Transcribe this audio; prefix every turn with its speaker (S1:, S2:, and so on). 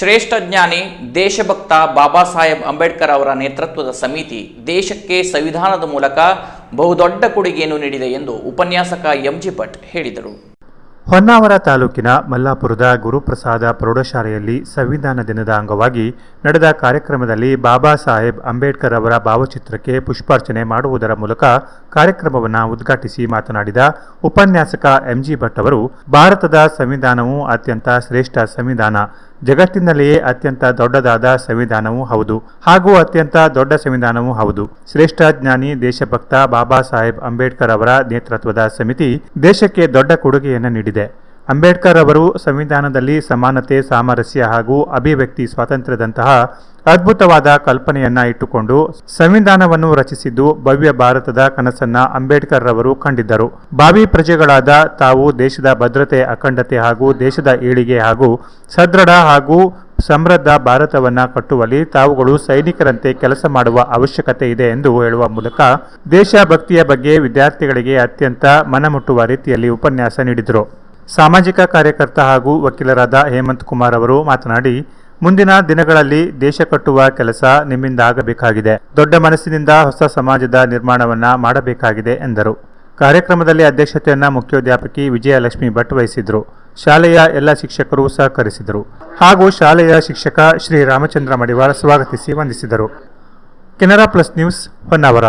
S1: ಶ್ರೇಷ್ಠ ಜ್ಞಾನಿ ದೇಶಭಕ್ತ ಬಾಬಾ ಸಾಹೇಬ್ ಅಂಬೇಡ್ಕರ್ ಅವರ ನೇತೃತ್ವದ ಸಮಿತಿ ದೇಶಕ್ಕೆ ಸಂವಿಧಾನದ ಮೂಲಕ ಬಹುದೊಡ್ಡ ಕೊಡುಗೆಯನ್ನು ನೀಡಿದೆ ಎಂದು ಉಪನ್ಯಾಸಕ ಎಂಜಿ ಭಟ್ ಹೇಳಿದರು.
S2: ಹೊನ್ನಾವರ ತಾಲೂಕಿನ ಮಲ್ಲಾಪುರದ ಗುರುಪ್ರಸಾದ ಪ್ರೌಢಶಾಲೆಯಲ್ಲಿ ಸಂವಿಧಾನ ದಿನದ ಅಂಗವಾಗಿ ನಡೆದ ಕಾರ್ಯಕ್ರಮದಲ್ಲಿ ಬಾಬಾ ಸಾಹೇಬ್ ಅಂಬೇಡ್ಕರ್ ಅವರ ಭಾವಚಿತ್ರಕ್ಕೆ ಪುಷ್ಪಾರ್ಚನೆ ಮಾಡುವುದರ ಮೂಲಕ ಕಾರ್ಯಕ್ರಮವನ್ನು ಉದ್ಘಾಟಿಸಿ ಮಾತನಾಡಿದ ಉಪನ್ಯಾಸಕ ಎಂಜಿ ಭಟ್ ಅವರು, ಭಾರತದ ಸಂವಿಧಾನವು ಅತ್ಯಂತ ಶ್ರೇಷ್ಠ ಸಂವಿಧಾನ. ಜಗತ್ತಿನಲ್ಲಿಯೇ ಅತ್ಯಂತ ದೊಡ್ಡದಾದ ಸಂವಿಧಾನವೂ ಹೌದು. ಹಾಗೂ ಅತ್ಯಂತ ದೊಡ್ಡ ಸಂವಿಧಾನವೂ ಹೌದು. ಶ್ರೇಷ್ಠ ಜ್ಞಾನಿ, ದೇಶಭಕ್ತ ಬಾಬಾ ಸಾಹೇಬ್ ಅಂಬೇಡ್ಕರ್ ಅವರ ನೇತೃತ್ವದ ಸಮಿತಿ ದೇಶಕ್ಕೆ ದೊಡ್ಡ ಕೊಡುಗೆಯನ್ನು ನೀಡಿದೆ. ಅಂಬೇಡ್ಕರ್ ಅವರು ಸಂವಿಧಾನದಲ್ಲಿ ಸಮಾನತೆ, ಸಾಮರಸ್ಯ ಹಾಗೂ ಅಭಿವ್ಯಕ್ತಿ ಸ್ವಾತಂತ್ರ್ಯದಂತಹ ಅದ್ಭುತವಾದ ಕಲ್ಪನೆಯನ್ನ ಇಟ್ಟುಕೊಂಡು ಸಂವಿಧಾನವನ್ನು ರಚಿಸಿದ್ದು ಭವ್ಯ ಭಾರತದ ಕನಸನ್ನ ಅಂಬೇಡ್ಕರ್ ರವರು ಕಂಡಿದ್ದರು. ಭಾವಿ ಪ್ರಜೆಗಳಾದ ತಾವು ದೇಶದ ಭದ್ರತೆ, ಅಖಂಡತೆ ಹಾಗೂ ದೇಶದ ಏಳಿಗೆ ಹಾಗೂ ಸದೃಢ ಹಾಗೂ ಸಮೃದ್ಧ ಭಾರತವನ್ನ ಕಟ್ಟುವಲ್ಲಿ ತಾವುಗಳು ಸೈನಿಕರಂತೆ ಕೆಲಸ ಮಾಡುವ ಅವಶ್ಯಕತೆ ಇದೆ ಎಂದು ಹೇಳುವ ಮೂಲಕ ದೇಶಭಕ್ತಿಯ ಬಗ್ಗೆ ವಿದ್ಯಾರ್ಥಿಗಳಿಗೆ ಅತ್ಯಂತ ಮನಮುಟ್ಟುವ ರೀತಿಯಲ್ಲಿ ಉಪನ್ಯಾಸ ನೀಡಿದರು. ಸಾಮಾಜಿಕ ಕಾರ್ಯಕರ್ತ ಹಾಗೂ ವಕೀಲರಾದ ಹೇಮಂತ್ ಕುಮಾರ್ ಅವರು ಮಾತನಾಡಿ, ಮುಂದಿನ ದಿನಗಳಲ್ಲಿ ದೇಶ ಕಟ್ಟುವ ಕೆಲಸ ನಿಮ್ಮಿಂದ ಆಗಬೇಕಾಗಿದೆ ದೊಡ್ಡ ಮನಸ್ಸಿನಿಂದ ಹೊಸ ಸಮಾಜದ ನಿರ್ಮಾಣವನ್ನ ಮಾಡಬೇಕಾಗಿದೆ ಎಂದರು. ಕಾರ್ಯಕ್ರಮದಲ್ಲಿ ಅಧ್ಯಕ್ಷತೆಯನ್ನ ಮುಖ್ಯೋಧ್ಯಾಪಕಿ ವಿಜಯಲಕ್ಷ್ಮಿ ಭಟ್ ವಹಿಸಿದ್ರು. ಶಾಲೆಯ ಎಲ್ಲ ಶಿಕ್ಷಕರು ಸಹಕರಿಸಿದರು. ಹಾಗೂ ಶಾಲೆಯ ಶಿಕ್ಷಕ ಶ್ರೀ ರಾಮಚಂದ್ರ ಮಡಿವಾಳ ಸ್ವಾಗತಿಸಿ ವಂದಿಸಿದರು. Canara plus news Honnavar.